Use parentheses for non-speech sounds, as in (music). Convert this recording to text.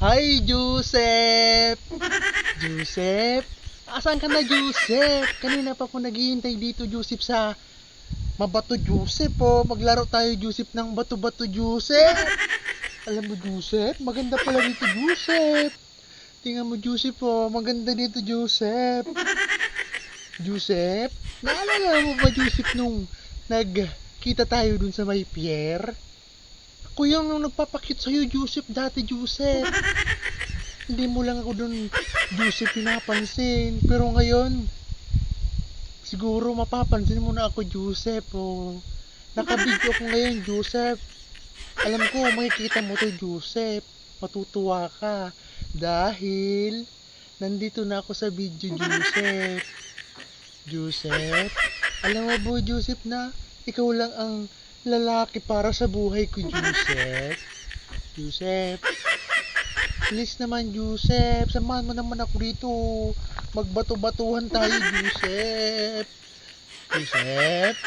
Hi, Joseph! (laughs) Joseph? Asan ka na, Joseph? Kanina pa ako naghihintay dito, Joseph, sa Mabato Joseph, oh. Maglaro tayo, Joseph, ng bato-bato, Joseph. Alam mo, Joseph, maganda pala dito, Joseph. Tingnan mo, Joseph, oh. Maganda dito, Joseph. Joseph, naalala mo ba, Joseph, nung nagkita tayo dun sa may pier? Ako yung nung nagpapakit sa'yo, Joseph, dati, Joseph. (laughs) Hindi mo lang ako dun, Joseph, pinapansin. Pero ngayon, siguro mapapansin mo na ako, Joseph. Oh. Nakabidyo ako ngayon, Joseph. Alam ko, makikita mo to, Joseph. Matutuwa ka. Dahil, nandito na ako sa video, Joseph. Joseph, alam mo ba, Joseph, na ikaw lang ang lalaki para sa buhay ko, Joseph. Joseph, please naman, Joseph. Samahan mo naman ako dito. Magbato-batuhan tayo, Joseph. Joseph,